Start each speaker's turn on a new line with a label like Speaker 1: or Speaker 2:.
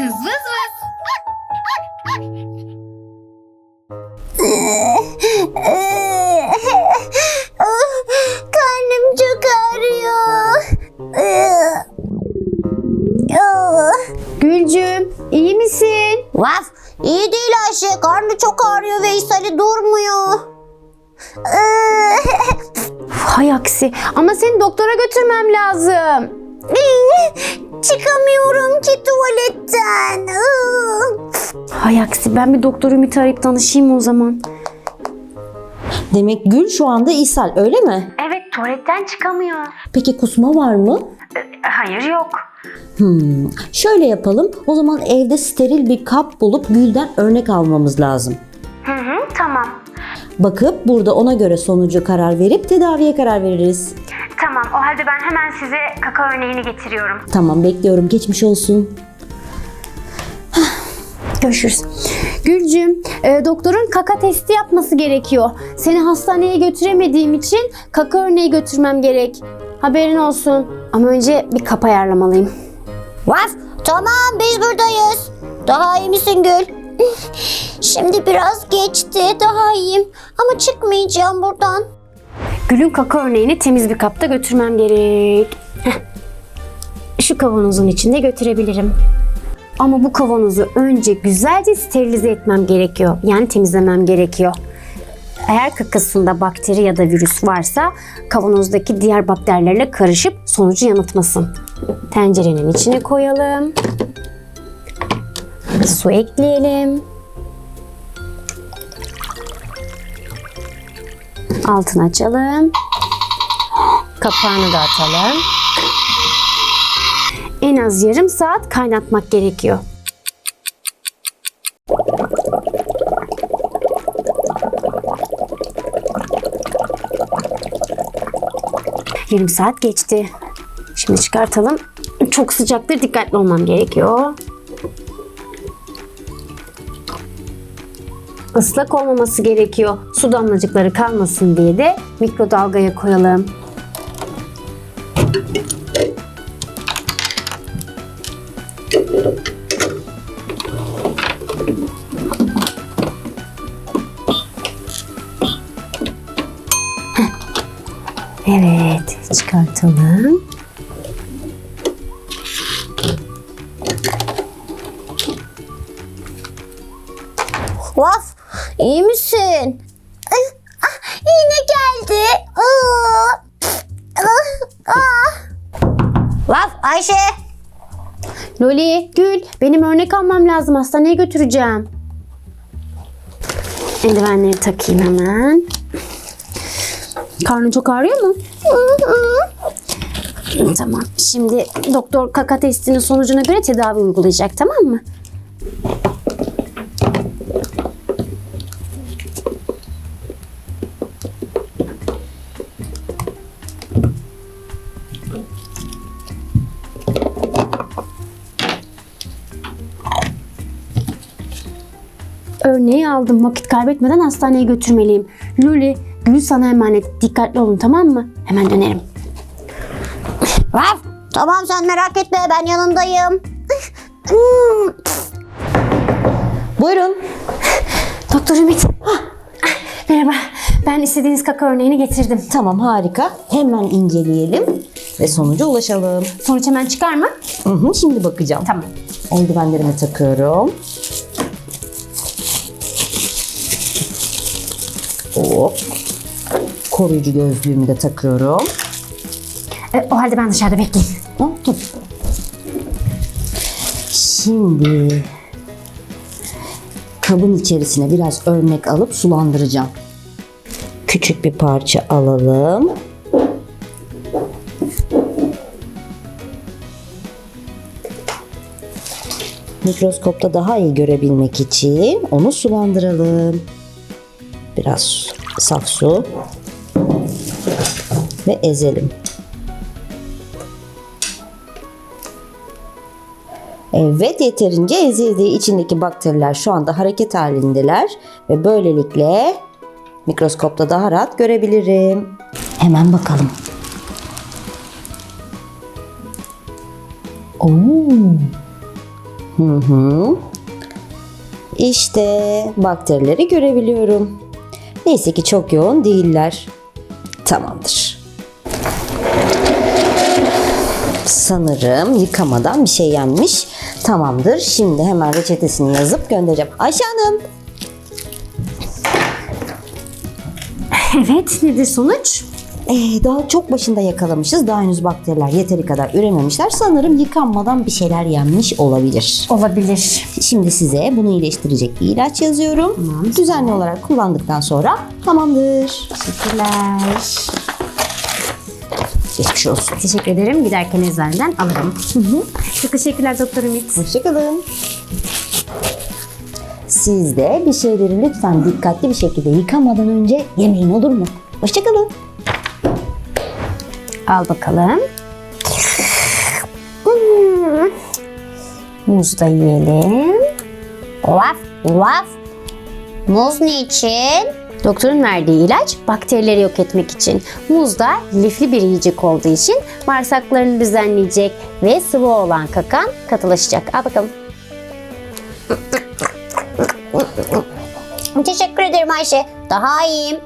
Speaker 1: Kız vız.
Speaker 2: Karnım çok ağrıyor.
Speaker 3: Gülcüm iyi misin?
Speaker 2: Vaf iyi değil Ayşe. Karnı çok ağrıyor Veysel'i durmuyor.
Speaker 3: Hay aksi ama seni doktora götürmem lazım.
Speaker 2: Çıkamıyorum ki tuvaletten.
Speaker 3: Hay aksi ben bir doktor Ümit arayıp danışayım o zaman.
Speaker 4: Demek Gül şu anda ishal öyle mi?
Speaker 1: Evet tuvaletten çıkamıyor.
Speaker 4: Peki kusma var mı?
Speaker 1: Hayır yok.
Speaker 4: Hmm, şöyle yapalım. O zaman evde steril bir kap bulup Gül'den örnek almamız lazım.
Speaker 1: Hı hı tamam.
Speaker 4: Bakıp burada ona göre sonucu karar verip tedaviye karar veririz.
Speaker 1: Halde ben hemen size kaka örneğini getiriyorum.
Speaker 4: Tamam bekliyorum. Geçmiş olsun.
Speaker 3: Görüşürüz. Gülcüm, e, doktorun kaka testi yapması gerekiyor. Seni hastaneye götüremediğim için kaka örneği götürmem gerek. Haberin olsun. Ama önce bir kap ayarlamalıyım.
Speaker 2: Vaf tamam biz buradayız. Daha iyi misin Gül? Şimdi biraz geçti daha iyiyim. Ama çıkmayacağım buradan.
Speaker 3: Gül'ün kaka örneğini temiz bir kapta götürmem gerek. Heh. Şu kavanozun içinde götürebilirim. Ama bu kavanozu önce güzelce sterilize etmem gerekiyor. Yani temizlemem gerekiyor. Eğer kakasında bakteri ya da virüs varsa kavanozdaki diğer bakterilerle karışıp sonucu yanıltmasın. Tencerenin içine koyalım. Su ekleyelim. Altını açalım. Kapağını da atalım. En az yarım saat kaynatmak gerekiyor. Yarım saat geçti. Şimdi çıkartalım. Çok sıcaktır, dikkatli olmam gerekiyor. Islak olmaması gerekiyor. Su damlacıkları kalmasın diye de mikrodalgaya koyalım. Evet, çıkartalım.
Speaker 2: Vaf iyi misin? Ah, ah, Yine geldi. Ah, ah, ah. Vaf Ayşe.
Speaker 3: Loli, Gül, benim örnek almam lazım. Hastaneye götüreceğim. Eldivenleri takayım hemen. Karnın çok ağrıyor mu? Tamam. Şimdi doktor kaka testinin sonucuna göre tedavi uygulayacak tamam mı? Örneği aldım. Vakit kaybetmeden hastaneye götürmeliyim. Luli, Gül sana emanet. Dikkatli olun tamam mı? Hemen dönerim.
Speaker 2: Vaf tamam sen merak etme ben yanındayım.
Speaker 4: Buyurun.
Speaker 3: Doktor Ümit. Ah, Merhaba. Ben istediğiniz kaka örneğini getirdim.
Speaker 4: Tamam harika. Hemen inceleyelim ve sonuca ulaşalım.
Speaker 3: Sonuç hemen çıkar mı?
Speaker 4: Hı hı, şimdi bakacağım.
Speaker 3: Tamam.
Speaker 4: Eldivenlerimi takıyorum. Hop. Koruyucu gözlüğümü de takıyorum.
Speaker 3: E, o halde ben dışarıda bekleyeyim.
Speaker 4: Tabii. Şimdi kabın içerisine biraz örnek alıp sulandıracağım. Küçük bir parça alalım. Mikroskopta daha iyi görebilmek için onu sulandıralım. Biraz saf su ve ezelim. Evet yeterince ezildi. İçindeki bakteriler şu anda hareket halindeler ve böylelikle mikroskopta daha rahat görebilirim. Hemen bakalım. Oo. Hı hı. İşte bakterileri görebiliyorum. Neyse ki çok yoğun değiller. Tamamdır. Sanırım yıkamadan bir şey yenmiş. Tamamdır. Şimdi hemen reçetesini yazıp göndereceğim. Ayşe Hanım.
Speaker 3: Evet nedir sonuç?
Speaker 4: Ee, daha çok başında yakalamışız. Daha henüz bakteriler yeteri kadar ürememişler. Sanırım yıkanmadan bir şeyler yenmiş olabilir.
Speaker 3: Olabilir.
Speaker 4: Şimdi size bunu iyileştirecek bir ilaç yazıyorum. Düzenli olarak kullandıktan sonra tamamdır.
Speaker 3: Teşekkürler.
Speaker 4: Geçmiş olsun.
Speaker 3: Teşekkür ederim. Giderken eczaneden alırım. Çok teşekkürler Doktor Ümit.
Speaker 4: Hoşçakalın. Siz de bir şeyleri lütfen dikkatli bir şekilde yıkamadan önce yemeyin olur mu? Hoşçakalın.
Speaker 3: Al bakalım. Hmm. Muz da yiyelim.
Speaker 2: Vaf vaf. Muz niçin?
Speaker 3: Doktorun verdiği ilaç bakterileri yok etmek için. Muz da lifli bir yiyecek olduğu için bağırsaklarını düzenleyecek ve sıvı olan kakan katılaşacak. Al bakalım.
Speaker 2: Teşekkür ederim Ayşe. Daha iyiyim.